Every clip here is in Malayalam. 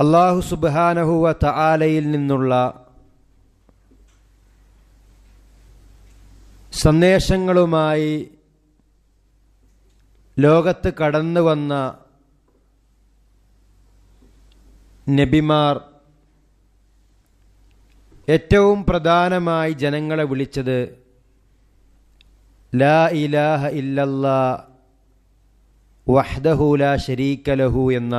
അള്ളാഹു സുബാനഹുവ തആലയിൽ നിന്നുള്ള സന്ദേശങ്ങളുമായി ലോകത്ത് കടന്നു വന്ന നബിമാർ ഏറ്റവും പ്രധാനമായി ജനങ്ങളെ വിളിച്ചത് ലാ ഇലാഹ ഇല്ലല്ലാ വഹ്ദഹു ലാ ഷരീക്കലഹു ലഹു എന്ന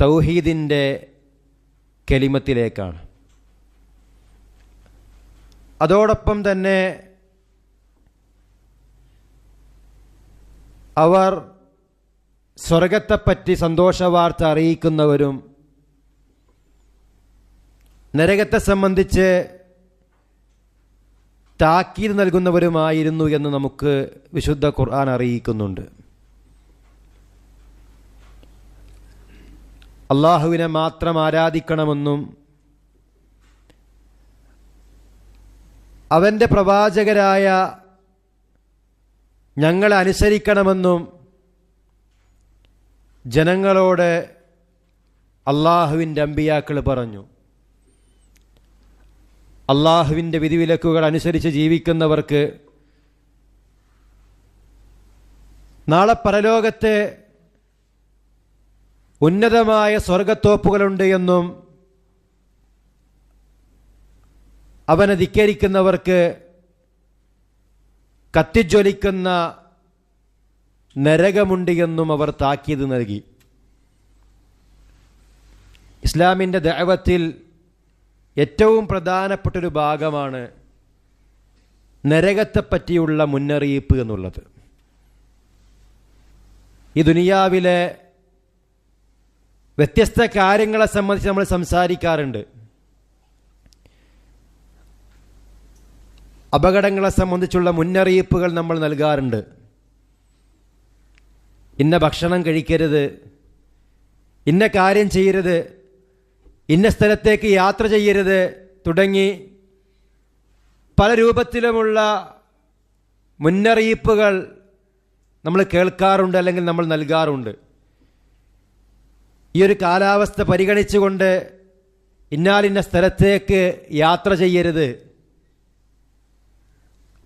തൗഹീദിന്റെ കെലിമത്തിലേക്കാണ്. അതോടൊപ്പം തന്നെ അവർ സ്വർഗത്തെപ്പറ്റി സന്തോഷവാർത്ത അറിയിക്കുന്നവരും നരകത്തെ സംബന്ധിച്ച് താക്കീത് നൽകുന്നവരുമായിരുന്നു എന്ന് നമുക്ക് വിശുദ്ധ ഖുർആൻ അറിയിക്കുന്നുണ്ട്. അള്ളാഹുവിനെ മാത്രം ആരാധിക്കണമെന്നും അവന്റെ പ്രവാചകരായ ഞങ്ങളെ അനുസരിക്കണമെന്നും ജനങ്ങളോട് അള്ളാഹുവിന്റെ അമ്പിയാക്കൾ പറഞ്ഞു. അള്ളാഹുവിന്റെ വിധിവിലക്കുകൾ അനുസരിച്ച് ജീവിക്കുന്നവർക്ക് നാളെ പരലോകത്തെ ഉന്നതമായ സ്വർഗത്തോപ്പുകളുണ്ട് എന്നും അവനെ ധിക്കരിക്കുന്നവർക്ക് കത്തിജ്വലിക്കുന്ന നരകമുണ്ട് എന്നും അവർ താക്കീത് നൽകി. ഇസ്ലാമിന്റെ ദൈവത്തിൽ ഏറ്റവും പ്രധാനപ്പെട്ടൊരു ഭാഗമാണ് നരകത്തെപ്പറ്റിയുള്ള മുന്നറിയിപ്പ് എന്നുള്ളത്. ഈ ദുനിയാവിലെ വ്യത്യസ്ത കാര്യങ്ങളെ സംബന്ധിച്ച് നമ്മൾ സംസാരിക്കാറുണ്ട്. അപകടങ്ങളെ സംബന്ധിച്ചുള്ള മുന്നറിയിപ്പുകൾ നമ്മൾ നൽകാറുണ്ട്. ഇന്ന ഭക്ഷണം കഴിക്കരുത് ഇന്ന കാര്യം ചെയ്യരുത് ഇന്ന സ്ഥലത്തേക്ക് യാത്ര ചെയ്യരുത് തുടങ്ങി പല രൂപത്തിലുമുള്ള മുന്നറിയിപ്പുകൾ നമ്മൾ കേൾക്കാറുണ്ട് അല്ലെങ്കിൽ നമ്മൾ നൽകാറുണ്ട്. ഈ ഒരു കാലാവസ്ഥ പരിഗണിച്ചുകൊണ്ട് ഇന്നാലിന്ന സ്ഥലത്തേക്ക് യാത്ര ചെയ്യരുത്.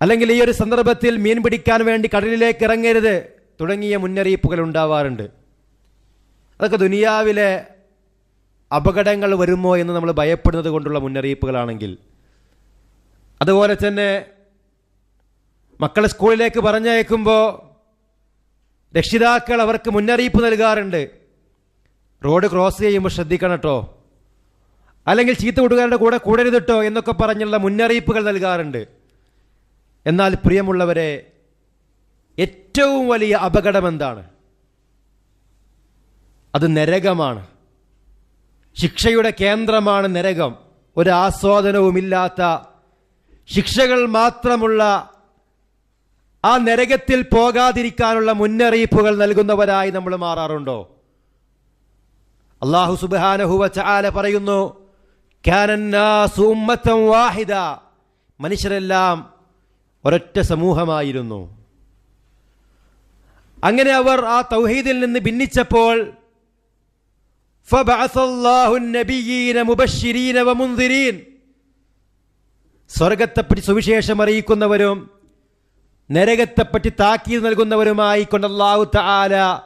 അല്ലെങ്കിൽ ഈ ഒരു സന്ദർഭത്തിൽ മീൻ പിടിക്കാൻ വേണ്ടി കടലിലേക്ക് ഇറങ്ങരുത് തുടങ്ങിയ മുന്നറിയിപ്പുകൾ ഉണ്ടാവാറുണ്ട്. അതൊക്കെ ദുനിയാവിലെ അപകടങ്ങൾ വരുമോ എന്ന് നമ്മൾ ഭയപ്പെടുന്നത് കൊണ്ടുള്ള മുന്നറിയിപ്പുകളാണെങ്കിൽ. അതുപോലെ തന്നെ മക്കളെ സ്കൂളിലേക്ക് പറഞ്ഞയക്കുമ്പോൾ രക്ഷിതാക്കൾ അവർക്ക് മുന്നറിയിപ്പ് നൽകാറുണ്ട്. റോഡ് ക്രോസ് ചെയ്യുമ്പോൾ ശ്രദ്ധിക്കണം കേട്ടോ. അല്ലെങ്കിൽ ചീത്ത കൂട്ടുകാരുടെ കൂടെ കൂടരുത് കേട്ടോ എന്നൊക്കെ പറഞ്ഞുള്ള മുന്നറിയിപ്പുകൾ നൽകാറുണ്ട്. എന്നാൽ പ്രിയമുള്ളവരെ ഏറ്റവും വലിയ അപകടം എന്താണ്? അത് നരകമാണ്. ശിക്ഷയുടെ കേന്ദ്രമാണ് നരകം. ഒരു ആസ്വാദനവുമില്ലാത്ത ശിക്ഷകൾ മാത്രമുള്ള ആ നരകത്തിൽ പോകാതിരിക്കാനുള്ള മുന്നറിയിപ്പുകൾ നൽകുന്നവരായി നമ്മൾ മാറാറുണ്ടോ? അള്ളാഹു സുബാനഹുവ പറയുന്നു വാഹിദ. മനുഷ്യരെല്ലാം ഒരൊറ്റ സമൂഹമായിരുന്നു. അങ്ങനെ അവർ ആ തൗഹീദിൽ നിന്ന് ഭിന്നിച്ചപ്പോൾ സ്വർഗത്തെപ്പറ്റി സുവിശേഷം അറിയിക്കുന്നവരും നരകത്തെപ്പറ്റി താക്കീത് നൽകുന്നവരുമായി കൊണ്ടല്ലാഹു താല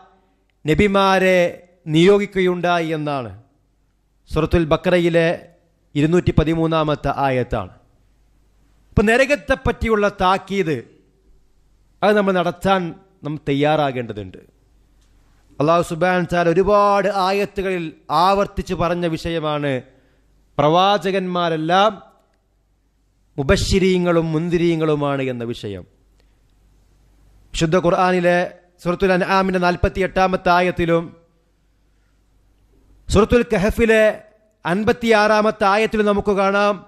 നബിമാരെ നിയോഗിക്കുകയുണ്ടായി എന്നാണ്. സുറത്തുൽ ബക്കറയിലെ ഇരുന്നൂറ്റി പതിമൂന്നാമത്തെ ആയത്താണ്. ഇപ്പം നരകത്തെപ്പറ്റിയുള്ള താക്കീത് അത് നമ്മൾ നടത്താൻ നാം തയ്യാറാകേണ്ടതുണ്ട്. അള്ളാഹു സുബാൻ സാൽ ഒരുപാട് ആയത്തുകളിൽ ആവർത്തിച്ച് പറഞ്ഞ വിഷയമാണ് പ്രവാചകന്മാരെല്ലാം മുബശ്ശിരീങ്ങളും മുന്തിരീങ്ങളുമാണ് എന്ന വിഷയം. ശുദ്ധ ഖുർആാനിലെ സുഹൃത്തുൽ അൻആമിന്റെ നാൽപ്പത്തി എട്ടാമത്തെ ആയത്തിലും സുറത്തുൽ കഹഫിലെ അൻപത്തിയാറാമത്തെ ആയത്തിൽ നമുക്ക് കാണാം.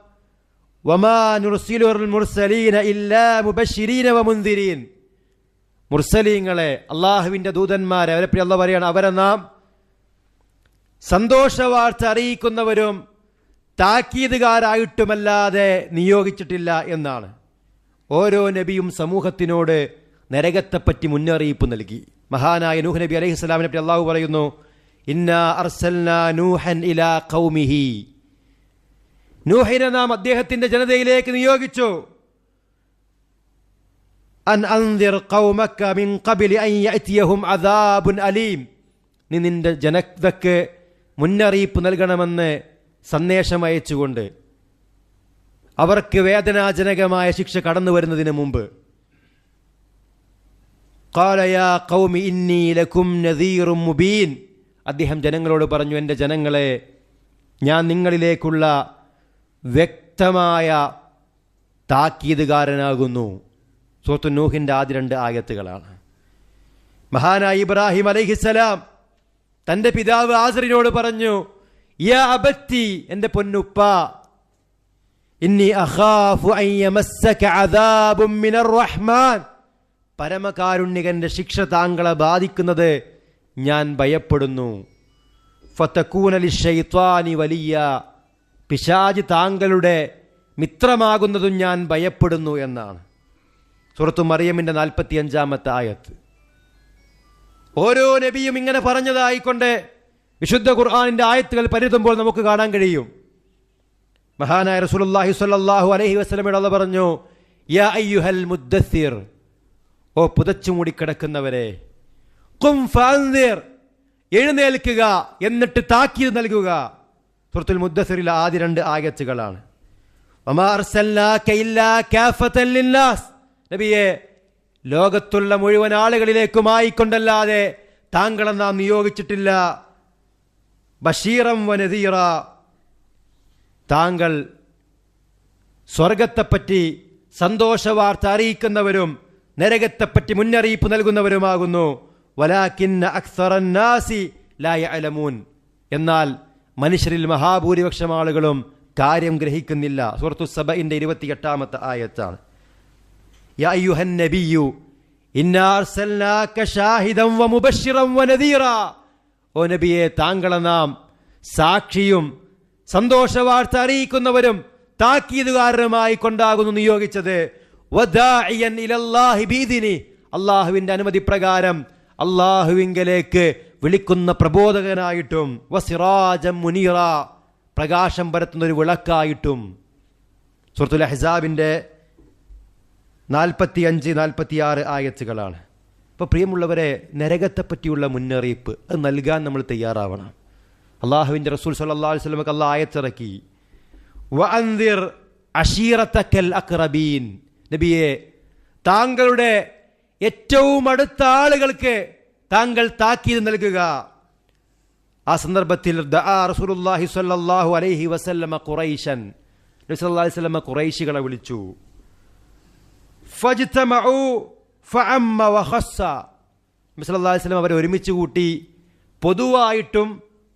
മുർസലീങ്ങളെ അള്ളാഹുവിന്റെ ദൂതന്മാരെ അവരെ പ്രിയ അള്ള പറയാണ് അവരെ നാം സന്തോഷവാർത്ത അറിയിക്കുന്നവരും താക്കീതുകാരായിട്ടുമല്ലാതെ നിയോഗിച്ചിട്ടില്ല എന്നാണ്. ഓരോ നബിയും സമൂഹത്തിനോട് നരകത്തെപ്പറ്റി മുന്നറിയിപ്പ് നൽകി. മഹാനായ നൂഹ് നബി അലൈഹി സ്വലാമിനെ പറ്റി അള്ളാഹു പറയുന്നു നൂഹൻ ഇലാ കൗമിഹി നൂഹിനെ നാം അദ്ദേഹത്തിന്റെ ജനതയിലേക്ക് നിയോഗിച്ചു. അൻ അൻദിർ ഖൗമക മിൻ ഖബിലി അൻ യഅതിയഹും അദാബുൻ അലീം. നീ നിന്റെ ജനതക്ക് മുന്നറിയിപ്പ് നൽകണമെന്ന് സന്ദേശം അയച്ചുകൊണ്ട് അവർക്ക് വേദനാജനകമായ ശിക്ഷ കടന്നു വരുന്നതിന് മുമ്പ്. കാലയാ കൗമി ഇന്നി നദീറും മുബീൻ. അദ്ദേഹം ജനങ്ങളോട് പറഞ്ഞു എന്റെ ജനങ്ങളെ ഞാൻ നിങ്ങളിലേക്കുള്ള വ്യക്തമായ താക്കീതുകാരനാകുന്നു. സുഹത്തു നൂഹിന്റെ ആദ്യ രണ്ട് ആയത്തുകളാണ്. മഹാനായ ഇബ്രാഹിം അലൈഹിസലാം തന്റെ പിതാവ് ആസറിനോട് പറഞ്ഞു യാ അബത്തി എന്റെ പൊന്നുപ്പ ഇന്നി അഖാഫു റഹ്മാൻ. പരമകാരുണ്യകന്റെ ശിക്ഷ താങ്കളെ ബാധിക്കുന്നത് ഞാൻ ഭയപ്പെടുന്നു. ഫത്തക്കൂനലി ഷെയ്ത്വാനി വലിയ പിശാജ് താങ്കളുടെ മിത്രമാകുന്നതും ഞാൻ ഭയപ്പെടുന്നു എന്നാണ്. സുഹൃത്തു നാൽപ്പത്തി അഞ്ചാമത്തെ ആയത്ത്. ഓരോ നബിയും ഇങ്ങനെ പറഞ്ഞതായിക്കൊണ്ട് വിശുദ്ധ ഖുർആാനിന്റെ ആയത്തുകൾ പരുതുമ്പോൾ നമുക്ക് കാണാൻ കഴിയും. മഹാനായ റസൂലുള്ളാഹി സ്വല്ലല്ലാഹു അലൈഹി വസല്ലമയുടെ അള്ള പറഞ്ഞു യാ അയ്യുഹൽ മുദ്ദസ്സിർ. ഓ പുതച്ചു മൂടിക്കിടക്കുന്നവരെ എഴുന്നേൽക്കുക എന്നിട്ട് താക്കീത് നൽകുക. സുഹൃത്തുൽ മുദ്ദസറിൽ ആദ്യ രണ്ട് ആയത്തുകളാണ്. ലോകത്തുള്ള മുഴുവൻ ആളുകളിലേക്കും ആയിക്കൊണ്ടല്ലാതെ താങ്കളെ നാം നിയോഗിച്ചിട്ടില്ല. ബഷീറം വനദീറ താങ്കൾ സ്വർഗത്തെപ്പറ്റി സന്തോഷവാർത്ത അറിയിക്കുന്നവരും നരകത്തെപ്പറ്റി മുന്നറിയിപ്പ് നൽകുന്നവരുമാകുന്നു. വലാക്കിന്ന അക്സറന്നാസി ലായ അലമൂൻ എന്നാൽ മനുഷ്യരിൽ മഹാഭൂരിപക്ഷം ആളുകളും കാര്യം ഗ്രഹിക്കുന്നില്ല. സുഹൃത്തു സബയിന്റെ ഇരുപത്തിയെട്ടാമത്തെ ആയത്താണ്. യാ അയ്യുഹൻ നബിയു ഓ നബിയെ താങ്കളെ നാം സാക്ഷിയും സന്തോഷവാർത്ത അറിയിക്കുന്നവരും താക്കീതുകാരനുമായി കൊണ്ടാകുന്നു നിയോഗിച്ചത്. അള്ളാഹുവിന്റെ അനുമതി പ്രകാരം അള്ളാഹുവിങ്കലേക്ക് വിളിക്കുന്ന പ്രബോധകനായിട്ടും വസിറാജം മുനീറ പ്രകാശം പരത്തുന്ന ഒരു വിളക്കായിട്ടും സുഹൃത്തുൽ അഹ്സാബിന്റെ നാൽപ്പത്തി അഞ്ച് നാൽപ്പത്തിയാറ് ആയത്തുകളാണ്. ഇപ്പോൾ പ്രിയമുള്ളവരെ നരകത്തെപ്പറ്റിയുള്ള മുന്നറിയിപ്പ് അത് നൽകാൻ നമ്മൾ തയ്യാറാവണം. അള്ളാഹുവിന്റെ റസൂൽ സല്ലാ വസ്ലമക്ക് അള്ള ആയത്തിറക്കി. വഅന്തിർ അഷീറത്തക്കൽ അക്രബീൻ നബിയെ താങ്കളുടെ ഏറ്റവും അടുത്ത ആളുകൾക്ക് താങ്കൾ താക്കീത് നൽകുക. ആ സന്ദർഭത്തിൽ റസൂലുള്ളാഹി സ്വല്ലല്ലാഹു അലൈഹി വസല്ലമ ഖുറൈശൻ അലൈഹി വസല്ലമ ഖുറൈശികളെ വിളിച്ചു. ഫജ്തമഉ ഫഅമ്മ അവരെ ഒരുമിച്ച് കൂട്ടി പൊതുവായിട്ടും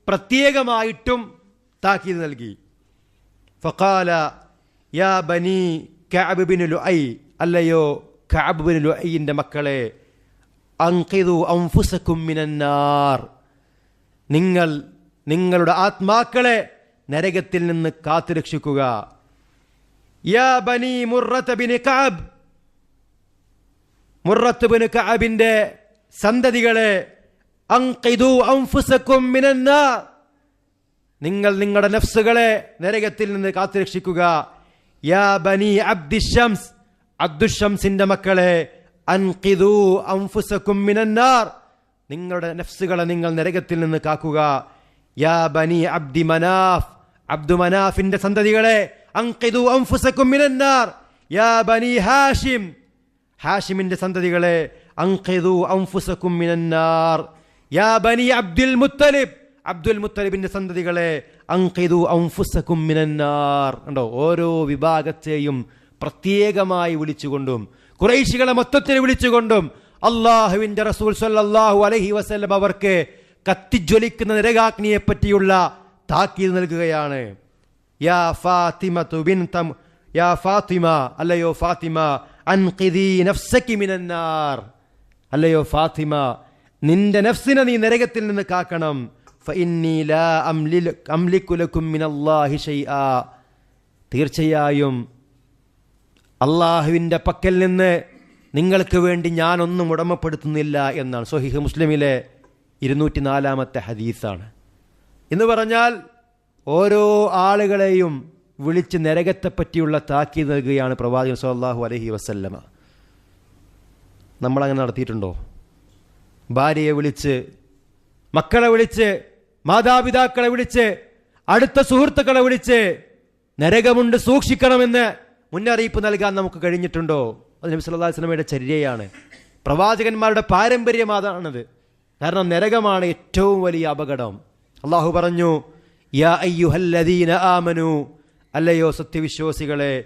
പ്രത്യേകമായിട്ടും താക്കീത് നൽകി. ഫഖാല യാ ബനി കഅബ് ബിൻ ലുഐ അല്ലയോ കഅബ് ബിൻ ലുഐന്റെ മക്കളെ അങ്കിതു അംഫുസക്കും മിനന്നാർ. നിങ്ങൾ നിങ്ങളുടെ ആത്മാക്കളെ നരകത്തിൽ നിന്ന് കാത്തുരക്ഷിക്കുക. യാ ബനി മുറത്ത് ബിൻ കഅബ്. മുറത്ത് ബിൻ കഅബിന്റെ സന്തതികളെ അങ്കിതു അംഫുസക്കും മിനന്നാർ. നിങ്ങൾ നിങ്ങളുടെ നഫ്സുകളെ നരകത്തിൽ നിന്ന് കാത്തുരക്ഷിക്കുക. യാ ബനി അബ്ദിഷംസ് അബ്ദുഷംസിന്റെ മക്കളെ അൻഖിദു അൻഫുസകും മിനന്നാർ. നിങ്ങളുടെ നഫ്സുകളെ നിങ്ങൾ നരകത്തിൽ നിന്ന് കാക്കുക. യാ ബനി അബ്ദി മനാഫ് അബ്ദു മനാഫിന്റെ സന്തതികളെ അൻഖിദു അൻഫുസകും മിനന്നാർ. യാ ബനി ഹാഷിം ഹാഷിമിന്റെ സന്തതികളെ അൻഖിദു അൻഫുസകും മിനന്നാർ. യാ ബനി അബ്ദുൽ മുത്തലിബ് അബ്ദുൽ മുത്തലിബിന്റെ സന്തതികളെ അങ്കിതു ഔഫുസക്കും മിനന്നാർ. ഉണ്ടോ ഓരോ വിഭാഗത്തെയും പ്രത്യേകമായി വിളിച്ചുകൊണ്ടും കുറേശികളെ മൊത്തത്തിൽ വിളിച്ചുകൊണ്ടും അള്ളാഹുവിന്റെ റസൂൽ സല്ലാഹു അലഹി വസല്ലം അവർക്ക് കത്തിജ്വലിക്കുന്ന നിരകാഗ്നിയെ പറ്റിയുള്ള താക്കീത് നൽകുകയാണ്. യാ ഫാത്തിമ തം യാ ഫാത്തിമ അല്ലയോ ഫാത്തിമ അൻഖിദി മിനന്നാർ. അല്ലയോ ഫാത്തിമ നിന്റെ നഫ്സിനെ നീ നരകത്തിൽ നിന്ന് കാക്കണം. തീർച്ചയായും അള്ളാഹുവിന്റെ പക്കൽ നിന്ന് നിങ്ങൾക്ക് വേണ്ടി ഞാനൊന്നും ഉടമപ്പെടുത്തുന്നില്ല എന്നാണ്. സൊഹിഹ് മുസ്ലിമിലെ ഇരുന്നൂറ്റി നാലാമത്തെ ഹദീസാണ്. എന്ന് പറഞ്ഞാൽ ഓരോ ആളുകളെയും വിളിച്ച് നരകത്തെപ്പറ്റിയുള്ള താക്കി നൽകുകയാണ് പ്രവാചകൻ സാഹു അലഹി വസല്ലമ. നമ്മളങ്ങനെ നടത്തിയിട്ടുണ്ടോ? ഭാര്യയെ വിളിച്ച് മക്കളെ വിളിച്ച് മാതാപിതാക്കളെ വിളിച്ച് അടുത്ത സുഹൃത്തുക്കളെ വിളിച്ച് നരകമുണ്ട് സൂക്ഷിക്കണമെന്ന് മുന്നറിയിപ്പ് നൽകാൻ നമുക്ക് കഴിഞ്ഞിട്ടുണ്ടോ? അത് നബി സല്ലാ വസ്ലമയുടെ ചര്യയാണ്. പ്രവാചകന്മാരുടെ പാരമ്പര്യം അതാണത് കാരണം നരകമാണ് ഏറ്റവും വലിയ അപകടം. അള്ളാഹു പറഞ്ഞു യാ അയ്യുഹല്ലദീന ആമനു അല്ലയോ സത്യവിശ്വാസികളെ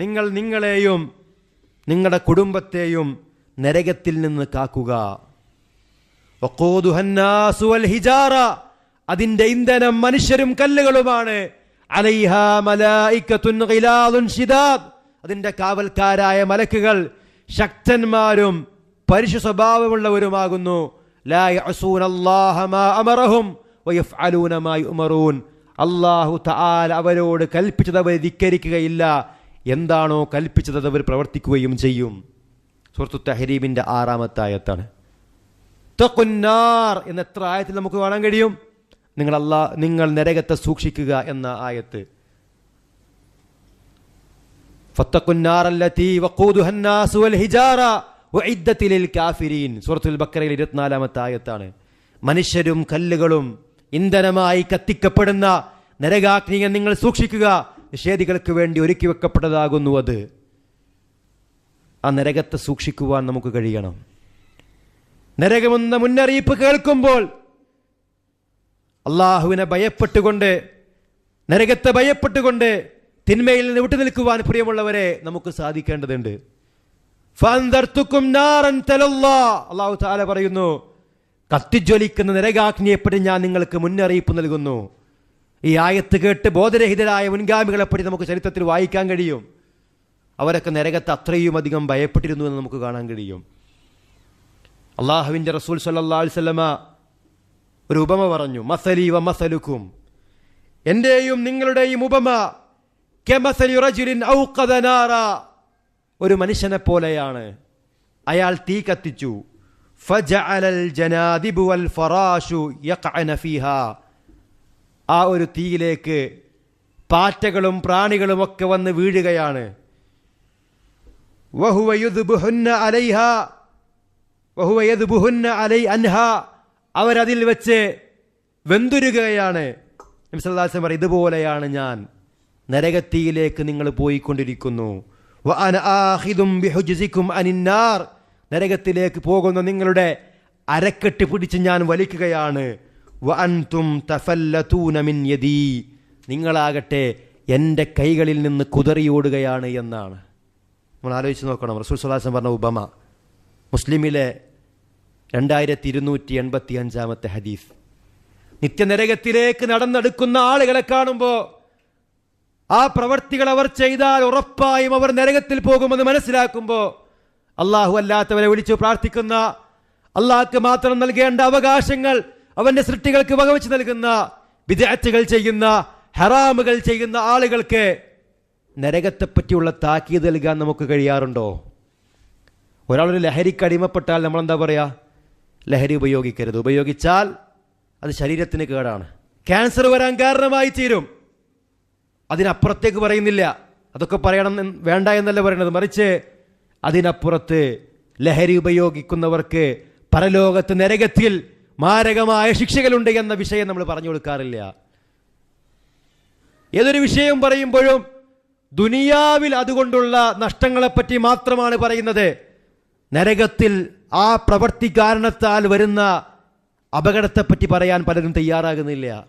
നിങ്ങൾ നിങ്ങളെയും നിങ്ങളുടെ കുടുംബത്തെയും നരകത്തിൽ നിന്ന് കാക്കുക. അതിന്റെ ഇന്ധനം മനുഷ്യരും കല്ലുകളുമാണ്. അതിന്റെ കാവൽക്കാരായ മലക്കുകൾ ശക്തന്മാരും പരിശു സ്വഭാവമുള്ളവരുമാകുന്നു. അല്ലാഹു തആല അവരോട് കൽപ്പിച്ചത് അവർ ധിക്കരിക്കുകയില്ല. എന്താണോ കൽപ്പിച്ചത് അവർ പ്രവർത്തിക്കുകയും ചെയ്യും. സുഹൃത്തു തഹരീബിന്റെ ആറാമത്തെ ആയത്താണ്. എന്ന എത്ര ആയത്തിൽ നമുക്ക് കാണാൻ കഴിയും? നിങ്ങൾ അല്ലാ നിങ്ങൾ നരകത്തെ സൂക്ഷിക്കുക എന്ന ആയത്ത്. സൂറത്തുൽ ബക്കറയിൽ ഇരുപത്തിനാലാമത്തെ ആയത്താണ്. മനുഷ്യരും കല്ലുകളും ഇന്ധനമായി കത്തിക്കപ്പെടുന്ന നരകാഗ്നിയെ നിങ്ങൾ സൂക്ഷിക്കുക. നിഷേധികൾക്ക് വേണ്ടി ഒരുക്കി വെക്കപ്പെട്ടതാകുന്നു അത്. ആ നരകത്തെ സൂക്ഷിക്കുവാൻ നമുക്ക് കഴിയണം. നരകമെന്ന മുന്നറിയിപ്പ് കേൾക്കുമ്പോൾ അള്ളാഹുവിനെ ഭയപ്പെട്ടുകൊണ്ട് നരകത്തെ ഭയപ്പെട്ടുകൊണ്ട് തിന്മയിൽ നിന്ന് വിട്ടു നിൽക്കുവാൻ പ്രിയമുള്ളവരെ നമുക്ക് സാധിക്കേണ്ടതുണ്ട്. അള്ളാഹു താല പറയുന്നു കത്തിജ്വലിക്കുന്ന നരകാഗ്നിയെപ്പറ്റി ഞാൻ നിങ്ങൾക്ക് മുന്നറിയിപ്പ് നൽകുന്നു. ഈ ആയത്ത് കേട്ട് ബോധരഹിതരായ മുൻഗാമികളെപ്പറ്റി നമുക്ക് ചരിത്രത്തിൽ വായിക്കാൻ കഴിയും. അവരൊക്കെ നരകത്തെ അത്രയും അധികം ഭയപ്പെട്ടിരുന്നു എന്ന് നമുക്ക് കാണാൻ കഴിയും. അള്ളാഹുവിന്റെ റസൂൽ സല്ലാ അലൈഹി വസല്ലമ ഒരു ഉപമ പറഞ്ഞു മസലീവ മസലുക്കും. എന്റെയും നിങ്ങളുടെയും ഉപമ ഒരു മനുഷ്യനെ പോലെയാണ്. അയാൾ തീ കത്തിച്ചു. ആ ഒരു തീയിലേക്ക് പാറ്റകളും പ്രാണികളും ഒക്കെ വന്ന് വീഴുകയാണ്. വഹുവ ബുഹുന്ന അലൈഹ വഹുവ ബുഹുന്ന അലൈ അൻഹ. അവരതിൽ വെച്ച് വെന്തുരുകയാണ്. നബി സല്ലല്ലാഹു അലൈഹി വസല്ലം പറയും ഇതുപോലെയാണ് ഞാൻ. നരകത്തിയിലേക്ക് നിങ്ങൾ പോയിക്കൊണ്ടിരിക്കുന്നു. അനിന്നാർ. നരകത്തിലേക്ക് പോകുന്ന നിങ്ങളുടെ അരക്കെട്ട് പിടിച്ച് ഞാൻ വലിക്കുകയാണ്. നിങ്ങളാകട്ടെ എന്റെ കൈകളിൽ നിന്ന് കുതറിയോടുകയാണ് എന്നാണ്. നമ്മൾ ആലോചിച്ച് നോക്കണം. റസൂൽ സുല്ലാസം പറഞ്ഞ ഉപമ മുസ്ലിമിലെ രണ്ടായിരത്തി ഇരുന്നൂറ്റി എൺപത്തി അഞ്ചാമത്തെ ഹദീസ്. നിത്യനരകത്തിലേക്ക് നടന്നെടുക്കുന്ന ആളുകളെ കാണുമ്പോൾ ആ പ്രവർത്തികൾ അവർ ചെയ്താൽ ഉറപ്പായും അവർ നരകത്തിൽ പോകുമെന്ന് മനസ്സിലാക്കുമ്പോൾ അള്ളാഹു അല്ലാത്തവരെ വിളിച്ചു പ്രാർത്ഥിക്കുന്ന അള്ളാഹ്ക്ക് മാത്രം നൽകേണ്ട അവകാശങ്ങൾ അവന്റെ സൃഷ്ടികൾക്ക് വകവെച്ച് നൽകുന്ന വിദ്യാർത്ഥികൾ ചെയ്യുന്ന ഹറാമുകൾ ചെയ്യുന്ന ആളുകൾക്ക് നരകത്തെപ്പറ്റിയുള്ള താക്കീത് നൽകാൻ നമുക്ക് കഴിയാറുണ്ടോ? ഒരാളൊരു ലഹരിക്ക് അടിമപ്പെട്ടാൽ നമ്മൾ എന്താ പറയുക ലഹരി ഉപയോഗിക്കരുത്. ഉപയോഗിച്ചാൽ അത് ശരീരത്തിന് കേടാണ്. ക്യാൻസർ വരാൻ കാരണമായി തീരും. അതിനപ്പുറത്തേക്ക് പറയുന്നില്ല. അതൊക്കെ പറയണം വേണ്ട എന്നല്ല പറയുന്നത് മറിച്ച് അതിനപ്പുറത്ത് ലഹരി ഉപയോഗിക്കുന്നവർക്ക് പരലോകത്ത് നരകത്തിൽ മാരകമായ ശിക്ഷകളുണ്ട് എന്ന വിഷയം നമ്മൾ പറഞ്ഞു കൊടുക്കാറില്ല. ഏതൊരു വിഷയം പറയുമ്പോഴും ദുനിയാവിൽ അതുകൊണ്ടുള്ള നഷ്ടങ്ങളെപ്പറ്റി മാത്രമാണ് പറയുന്നത്. നരകത്തിൽ ആ പ്രവൃത്തി കാരണത്താൽ വരുന്ന അപകടത്തെപ്പറ്റി പറയാൻ പലരും തയ്യാറാകുന്നില്ല.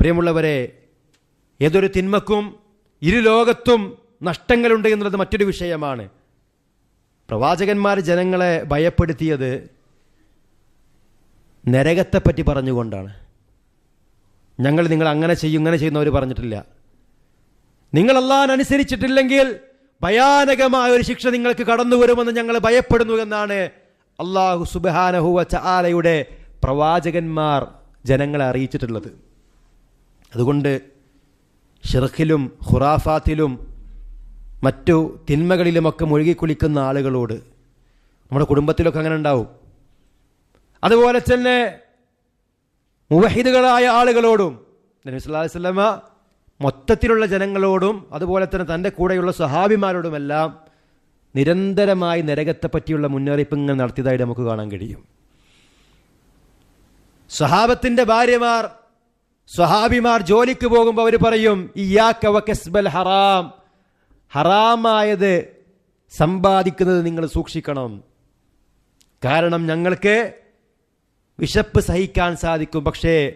പ്രിയമുള്ളവരെ ഏതൊരു തിന്മക്കും ഇരു ലോകത്തും നഷ്ടങ്ങളുണ്ട് എന്നുള്ളത് മറ്റൊരു വിഷയമാണ്. പ്രവാചകന്മാർ ജനങ്ങളെ ഭയപ്പെടുത്തിയത് നരകത്തെപ്പറ്റി പറഞ്ഞുകൊണ്ടാണ്. ഞങ്ങൾ നിങ്ങൾ അങ്ങനെ ചെയ്യും ഇങ്ങനെ ചെയ്യുന്നവർ പറഞ്ഞിട്ടില്ല. നിങ്ങൾ അനുസരിച്ചിട്ടില്ലെങ്കിൽ ഭയാനകമായ ഒരു ശിക്ഷ നിങ്ങൾക്ക് കടന്നു വരുമെന്ന് ഞങ്ങൾ ഭയപ്പെടുന്നു എന്നാണ് അള്ളാഹു സുബാനഹുവ ചാലയുടെ പ്രവാചകന്മാർ ജനങ്ങളെ അറിയിച്ചിട്ടുള്ളത്. അതുകൊണ്ട് ഷിർഖിലും ഖുറാഫാത്തിലും മറ്റു തിന്മകളിലുമൊക്കെ മുഴുകിക്കുളിക്കുന്ന ആളുകളോട് നമ്മുടെ കുടുംബത്തിലൊക്കെ അങ്ങനെ ഉണ്ടാവും. അതുപോലെ തന്നെ മുവഹിദുകളായ ആളുകളോടും നബി വസല്ലമ മൊത്തത്തിലുള്ള ജനങ്ങളോടും അതുപോലെ തന്നെ തന്റെ കൂടെയുള്ള സഹാബിമാരോടുമെല്ലാം നിരന്തരമായി നരകത്തെ പറ്റിയുള്ള മുന്നറിയിപ്പ് ഇങ്ങനെ നടത്തിയതായിട്ട് നമുക്ക് കാണാൻ കഴിയും. സഹാബത്തിന്റെ ഭാര്യമാർ സ്വഹാബിമാർ ജോലിക്ക് പോകുമ്പോൾ അവർ പറയും ഇയാക്കവ വകസ്ബൽ ഹറാം. ഹറാമായത് സമ്പാദിക്കുന്നത് നിങ്ങൾ സൂക്ഷിക്കണം. കാരണം ഞങ്ങൾക്ക് വിശപ്പ് സഹിക്കാൻ സാധിക്കും. പക്ഷേ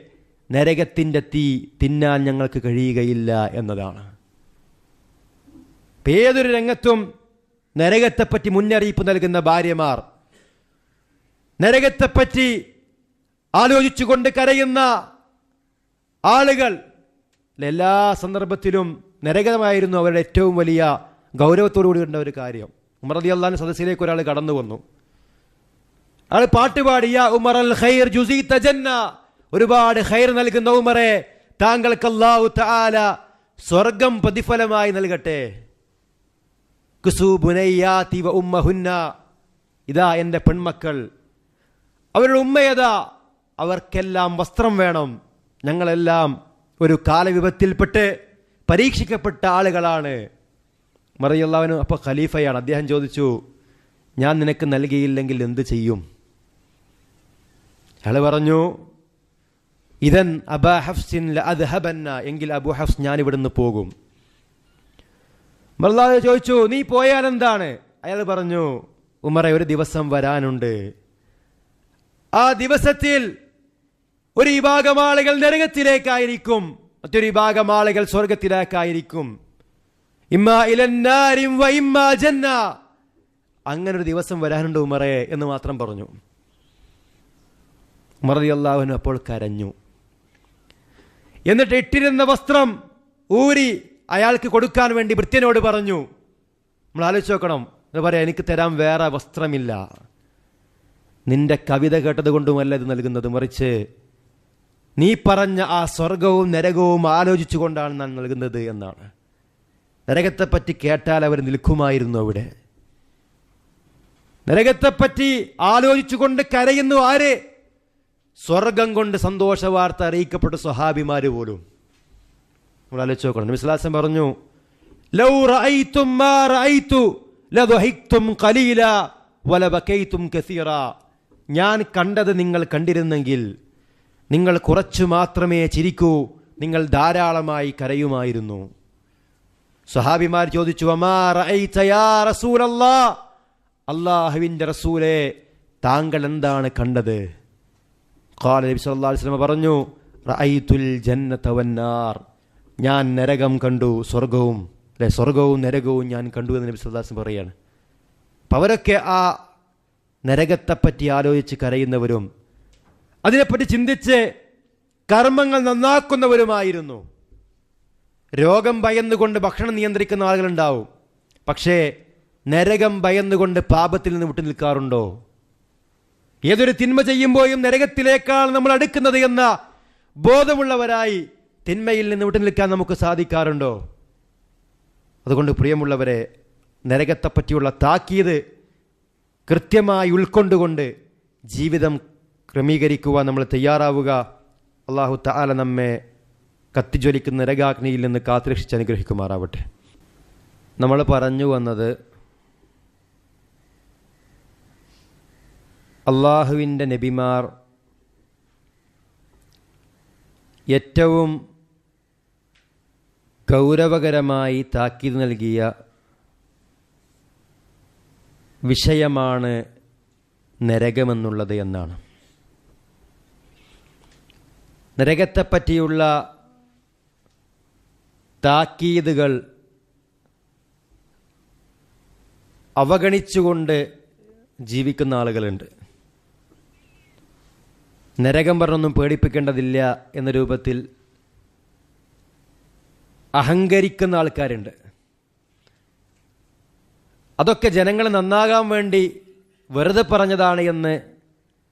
നരകത്തിന്റെ തീ തിന്നാൻ ഞങ്ങൾക്ക് കഴിയുകയില്ല എന്നതാണ്. ഏതൊരു രംഗത്തും നരകത്തെപ്പറ്റി മുന്നറിയിപ്പ് നൽകുന്ന ഭാര്യമാർ നരകത്തെപ്പറ്റി ആലോചിച്ചുകൊണ്ട് കരയുന്ന ആളുകൾ എല്ലാ സന്ദർഭത്തിലും നരകമായിരുന്നു അവരുടെ ഏറ്റവും വലിയ ഗൗരവത്തോടുകൂടി കണ്ട ഒരു കാര്യം. ഉമർ അലി അള്ളഹാൻ സദസ്സിലേക്ക് ഒരാൾ കടന്നു വന്നു അയാൾ പാട്ടുപാടിയ ഉമർ അൽ ഖൈർ ജുസി തജന്ന ഒരുപാട് ഹൈർ നൽകുന്ന ഉമറെ താങ്കൾക്ക് അല്ലാഹു താല സ്വർഗം പ്രതിഫലമായി നൽകട്ടെ. കുസു ബുനയ്യാതി വ ഉമ്മഹുന്ന. ഇതാ എന്റെ പെൺമക്കൾ. അവരുടെ ഉമ്മയതാ അവർക്കെല്ലാം വസ്ത്രം വേണം. ഞങ്ങളെല്ലാം ഒരു കാലവിപത്തിൽപ്പെട്ട് പരീക്ഷിക്കപ്പെട്ട ആളുകളാണ്. മറിയുള്ളവന് അപ്പോൾ ഖലീഫയാണ്. അദ്ദേഹം ചോദിച്ചു ഞാൻ നിനക്ക് നൽകിയില്ലെങ്കിൽ എന്ത് ചെയ്യും? അയാൾ പറഞ്ഞു ഇതൻ അബാ ഹഫ്സിൻ അദ്ഹബന്ന എങ്കിൽ അബു ഹഫ്സ് ഞാൻ ഇവിടുന്ന് പോകും. മറുനാൾ ചോദിച്ചു നീ പോയാൽ എന്താണ്? അയാൾ പറഞ്ഞു ഉമറെ ഒരു ദിവസം വരാനുണ്ട്. ആ ദിവസത്തിൽ ഒരു വിഭാഗം ആളുകൾ നരകത്തിലേക്കായിരിക്കും. മറ്റൊരു വിഭാഗം ആളുകൾ സ്വർഗത്തിലേക്കായിരിക്കും അങ്ങനെ ഒരു ദിവസം വരാനുണ്ട് ഉമറേ എന്ന് മാത്രം പറഞ്ഞു. അള്ളാഹുവിന് അപ്പോൾ കരഞ്ഞു. എന്നിട്ട് ഇട്ടിരുന്ന വസ്ത്രം ഊരി അയാൾക്ക് കൊടുക്കാൻ വേണ്ടി വൃത്യനോട് പറഞ്ഞു നമ്മൾ ആലോചിച്ച് നോക്കണം. എന്ന് പറയാം എനിക്ക് തരാൻ വേറെ വസ്ത്രമില്ല. നിന്റെ കവിത കേട്ടത് കൊണ്ടുമല്ല ഇത് നൽകുന്നത്. മറിച്ച് നീ പറഞ്ഞ ആ സ്വർഗവും നരകവും ആലോചിച്ചുകൊണ്ടാണ് ഞാൻ നൽകുന്നത് എന്നാണ്. നരകത്തെപ്പറ്റി കേട്ടാൽ അവർ നിൽക്കുമായിരുന്നു അവിടെ. നരകത്തെപ്പറ്റി ആലോചിച്ചുകൊണ്ട് കരയുന്നു ആര്? സ്വർഗം കൊണ്ട് സന്തോഷ വാർത്ത അറിയിക്കപ്പെട്ട സ്വഹാബിമാര് പോലും. നമ്മൾ ആലോചിച്ച് നോക്കണം. മിസ്ലാസൻ പറഞ്ഞു ലൗ റഅയ്തും മാ ഖലീല വലബകൈതും കസീറ. ഞാൻ കണ്ടത് നിങ്ങൾ കണ്ടിരുന്നെങ്കിൽ നിങ്ങൾ കുറച്ചു മാത്രമേ ചിരിക്കൂ നിങ്ങൾ ധാരാളമായി കരയുമായിരുന്നു. സ്വഹാബിമാർ ചോദിച്ചു അള്ളാഹുവിന്റെ റസൂലെ താങ്കൾ എന്താണ് കണ്ടത്? ഖാല നബി സല്ലല്ലാഹു അലൈഹി വസല്ലം പറഞ്ഞു റഅയ്തുൽ ജന്നത വന്നാർ ഞാൻ നരകം കണ്ടു സ്വർഗവും അല്ലെ സ്വർഗവും നരകവും ഞാൻ കണ്ടു എന്ന് നബി സല്ലല്ലാഹു അലൈഹി പറയാണ്. അപ്പം അവരൊക്കെ ആ നരകത്തെപ്പറ്റി ആലോചിച്ച് കരയുന്നവരും അതിനെപ്പറ്റി ചിന്തിച്ച് കർമ്മങ്ങൾ നന്നാക്കുന്നവരുമായിരുന്നു. രോഗം ഭയന്നുകൊണ്ട് ഭക്ഷണം നിയന്ത്രിക്കുന്ന ആളുകളുണ്ടാവും. പക്ഷേ നരകം ഭയന്നുകൊണ്ട് പാപത്തിൽ നിന്ന് വിട്ടു നിൽക്കാറുണ്ടോ ഏതൊരു തിന്മ ചെയ്യുമ്പോഴും നരകത്തിലേക്കാണ് നമ്മൾ അടുക്കുന്നത് എന്ന ബോധമുള്ളവരായി തിന്മയിൽ നിന്ന് വിട്ടു നിൽക്കാൻ നമുക്ക് സാധിക്കാറുണ്ടോ? അതുകൊണ്ട് പ്രിയമുള്ളവരെ നരകത്തെപ്പറ്റിയുള്ള താക്കീത് കൃത്യമായി ഉൾക്കൊണ്ടുകൊണ്ട് ജീവിതം ക്രമീകരിക്കുവാൻ നമ്മൾ തയ്യാറാവുക. അള്ളാഹു താല നമ്മെ കത്തിജ്വലിക്കുന്ന നരകാഗ്നിയിൽ നിന്ന് കാത്തുരക്ഷിച്ച് അനുഗ്രഹിക്കുമാറാവട്ടെ. നമ്മൾ പറഞ്ഞു വന്നത് അള്ളാഹുവിന്റെ നബിമാർ ഏറ്റവും ഗൗരവകരമായി താക്കീത് നൽകിയ വിഷയമാണ് നരകമെന്നുള്ളത് എന്നാണ്. നരകത്തെപ്പറ്റിയുള്ള താക്കീതുകൾ അവഗണിച്ചുകൊണ്ട് ജീവിക്കുന്ന ആളുകളുണ്ട്. നരകം പറഞ്ഞൊന്നും പേടിപ്പിക്കേണ്ടതില്ല എന്ന രൂപത്തിൽ അഹങ്കരിക്കുന്ന ആൾക്കാരുണ്ട്. അതൊക്കെ ജനങ്ങൾ നന്നാകാൻ വേണ്ടി വെറുതെ പറഞ്ഞതാണ് എന്ന്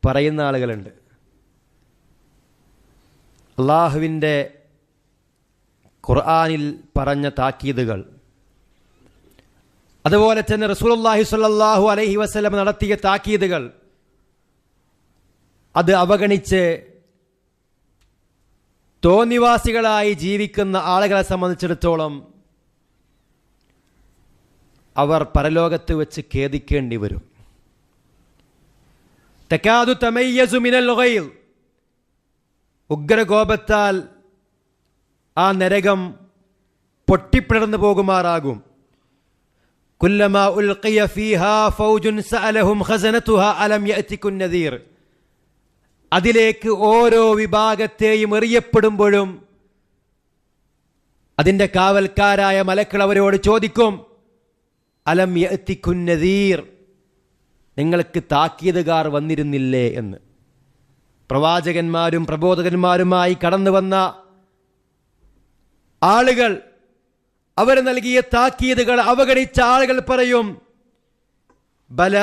പറയുന്ന ആളുകളുണ്ട്. അള്ളാഹുവിന്റെ ഖുർആാനിൽ പറഞ്ഞ താക്കീതുകൾ. അതുപോലെ തന്നെ റസൂൽ അള്ളാഹി സ്വല്ലല്ലാഹു അലഹി വസ്ലം നടത്തിയ താക്കീതുകൾ. അത് അവഗണിച്ച് തോന്നിവാസികളായി ജീവിക്കുന്ന ആളുകളെ സംബന്ധിച്ചിടത്തോളം അവർ പരലോകത്ത് വെച്ച് ഖേദിക്കേണ്ടി വരും. തെക്കാതു തമയ്യസു മിനൽ ഉഗ്രകോപത്താൽ ആ നരകം പൊട്ടിപ്പിടർന്നു പോകുമാറാകും. കുല്ലമാ ഉൽഖിയ ഫീഹാ ഫൗജുൻ സഅലഹും ഖസനതുഹാ അലം യഅതികുൻ അതിലേക്ക് ഓരോ വിഭാഗത്തെയും എറിയപ്പെടുമ്പോഴും അതിന്റെ കാവൽക്കാരായ മലക്കൾ അവരോട് ചോദിക്കും അലം യത്തിക്കുന്നതീർ നിങ്ങൾക്ക് താക്കീതുകാർ വന്നിരുന്നില്ലേ? എന്ന്. പ്രവാചകന്മാരും പ്രബോധകന്മാരുമായി കടന്നു വന്ന ആളുകൾ അവർ നൽകിയ താക്കീതുകൾ അവഗണിച്ച ആളുകൾ പറയും ബല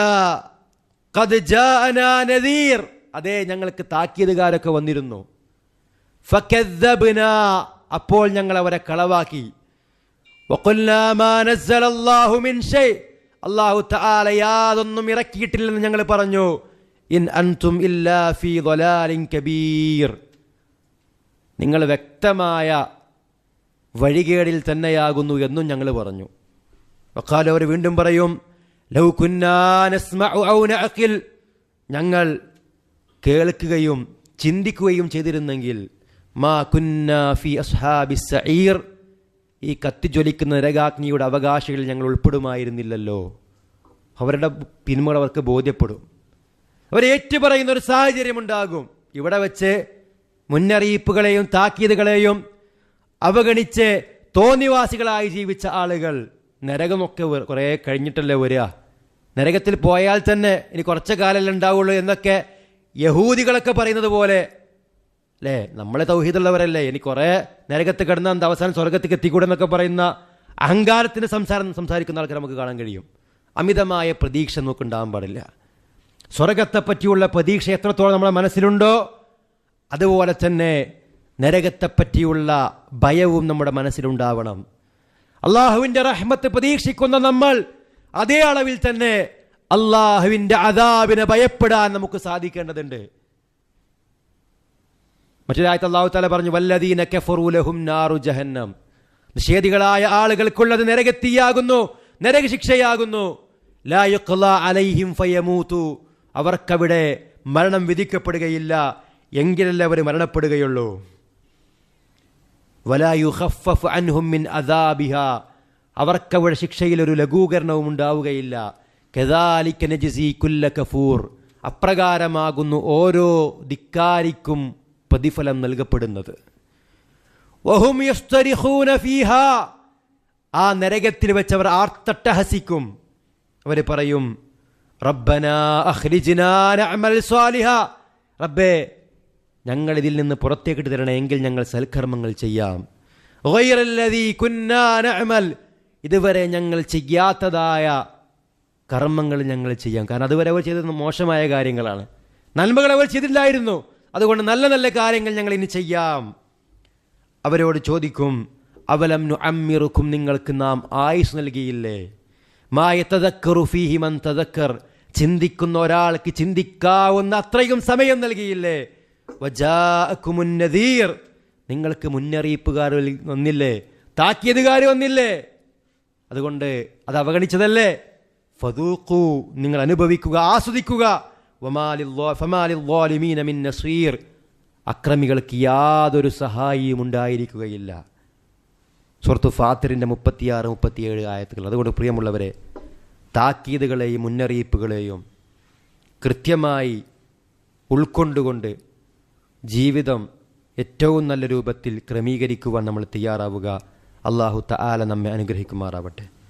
ജാഅനാ നദീർ. അതെ ഞങ്ങൾക്ക് താക്കീതുകാരൊക്കെ വന്നിരുന്നു. അപ്പോൾ ഞങ്ങൾ അവരെ കളവാക്കി. അള്ളാഹു യാതൊന്നും ഇറക്കിയിട്ടില്ലെന്ന് ഞങ്ങൾ പറഞ്ഞു. ഇൻ അൻതും ഇല്ലാ ഫീ കബീർ. നിങ്ങൾ വ്യക്തമായ വഴികേടിൽ തന്നെയാകുന്നു എന്നും ഞങ്ങൾ പറഞ്ഞു. വക്കാലവർ വീണ്ടും പറയും ലൗ നഅഖിൽ. ഞങ്ങൾ കേൾക്കുകയും ചിന്തിക്കുകയും ചെയ്തിരുന്നെങ്കിൽ മാ കുന്നാഫി അസ്ഹാബി സഈർ ഈ കത്തിജ്വലിക്കുന്ന നരകാഗ്നിയുടെ അവകാശികളിൽ ഞങ്ങൾ ഉൾപ്പെടുമായിരുന്നില്ലല്ലോ. അവരുടെ പിന്മകൾ അവർക്ക് ബോധ്യപ്പെടും. അവർ ഏറ്റുപറയുന്ന ഒരു സാഹചര്യമുണ്ടാകും. ഇവിടെ വെച്ച് മുന്നറിയിപ്പുകളെയും താക്കീതുകളെയും അവഗണിച്ച് തോന്നിവാസികളായി ജീവിച്ച ആളുകൾ നരകമൊക്കെ കുറേ കഴിഞ്ഞിട്ടല്ലേ വരിക നരകത്തിൽ പോയാൽ തന്നെ ഇനി കുറച്ച് കാലമല്ലേ ഉണ്ടാവുള്ളൂ എന്നൊക്കെ യഹൂദികളൊക്കെ പറയുന്നത് പോലെ അല്ലേ നമ്മളെ തൗഹീദുള്ളവരല്ലേ? ഇനി കുറേ നരകത്ത് കിടന്ന അന്ത അവസാനം സ്വർഗത്തേക്ക് എത്തിക്കൂടെ എന്നൊക്കെ പറയുന്ന അഹങ്കാരത്തിന് സംസാരം സംസാരിക്കുന്ന ആൾക്കാർ നമുക്ക് കാണാൻ കഴിയും. അമിതമായ പ്രതീക്ഷ നമുക്ക് ഉണ്ടാകാൻ പാടില്ല. സ്വർഗത്തെ പറ്റിയുള്ള പ്രതീക്ഷ എത്രത്തോളം നമ്മുടെ മനസ്സിലുണ്ടോ അതുപോലെ തന്നെ നരകത്തെപ്പറ്റിയുള്ള ഭയവും നമ്മുടെ മനസ്സിലുണ്ടാവണം. അള്ളാഹുവിന്റെ റഹ്മത്ത് പ്രതീക്ഷിക്കുന്ന നമ്മൾ അതേ അളവിൽ തന്നെ അള്ളാഹുവിന്റെ അതാവിനെ ഭയപ്പെടാൻ നമുക്ക് സാധിക്കേണ്ടതുണ്ട്. മറ്റൊരാഴ്ച അള്ളാഹു താല പറഞ്ഞു വല്ലദീന കഫറൂലഹും നാറു ജഹന്നം. നിഷേധികളായ ആളുകൾക്കുള്ളത് നരകത്തിയാകുന്നു നരക ശിക്ഷയാകുന്നു അലൈഹിം ഫയമൂത്തു അവർക്കവിടെ മരണം വിധിക്കപ്പെടുകയില്ല എങ്കിലല്ലേ അവർ മരണപ്പെടുകയുള്ളൂ. വലാ അൻഹുമിൻ അൻഹും മിൻ അദാബിഹ. അവർക്കവിടെ ശിക്ഷയിൽ ഒരു ലഘൂകരണവും ഉണ്ടാവുകയില്ല. കുല്ല കഫൂർ. അപ്രകാരമാകുന്നു ഓരോ ധിക്കാരിക്കും പ്രതിഫലം നൽകപ്പെടുന്നത്. ആ നരകത്തിൽ വെച്ച് അവർ ആർത്തട്ടഹസിക്കും. അവർ പറയും റബ്ബേ ഞങ്ങൾ ഇതിൽ നിന്ന് പുറത്തേക്ക് തരണേ എങ്കിൽ ഞങ്ങൾ സൽക്കർമ്മങ്ങൾ ചെയ്യാം. കുന്നാ ഇതുവരെ ഞങ്ങൾ ചെയ്യാത്തതായ കർമ്മങ്ങൾ ഞങ്ങൾ ചെയ്യാം. കാരണം അതുവരെ അവർ ചെയ്തത് മോശമായ കാര്യങ്ങളാണ്. നന്മകൾ അവർ ചെയ്തില്ലായിരുന്നു. അതുകൊണ്ട് നല്ല നല്ല കാര്യങ്ങൾ ഞങ്ങൾ ഇനി ചെയ്യാം. അവരോട് ചോദിക്കും അവലം അമ്മിറുക്കും നിങ്ങൾക്ക് നാം ആയുസ് നൽകിയില്ലേ? മായ തദക്കറു ഫീഹി മൻ തദക്കർ. ചിന്തിക്കുന്ന ഒരാൾക്ക് ചിന്തിക്കാവുന്ന അത്രയും സമയം നൽകിയില്ലേ? വജാക്കുമുന്നതീർ നിങ്ങൾക്ക് മുന്നറിയിപ്പുകാർ വന്നില്ലേ? താക്കിയതുകാർ വന്നില്ലേ? അതുകൊണ്ട് അത് അവഗണിച്ചതല്ലേ? ഫദൂഖു നിങ്ങൾ അനുഭവിക്കുക ആസ്വദിക്കുക. നസീർ. അക്രമികൾക്ക് യാതൊരു സഹായിയും ഉണ്ടായിരിക്കുകയില്ല. സുഹൃത്തു ഫാത്തിറിന്റെ മുപ്പത്തിയാറ് മുപ്പത്തിയേഴ് ആയത്തുകൾ. അതുകൊണ്ട് പ്രിയമുള്ളവരെ താക്കീതുകളെയും മുന്നറിയിപ്പുകളെയും കൃത്യമായി ഉൾക്കൊണ്ടുകൊണ്ട് ജീവിതം ഏറ്റവും നല്ല രൂപത്തിൽ ക്രമീകരിക്കുവാൻ നമ്മൾ തയ്യാറാവുക. അള്ളാഹു തആല നമ്മെ അനുഗ്രഹിക്കുമാറാവട്ടെ.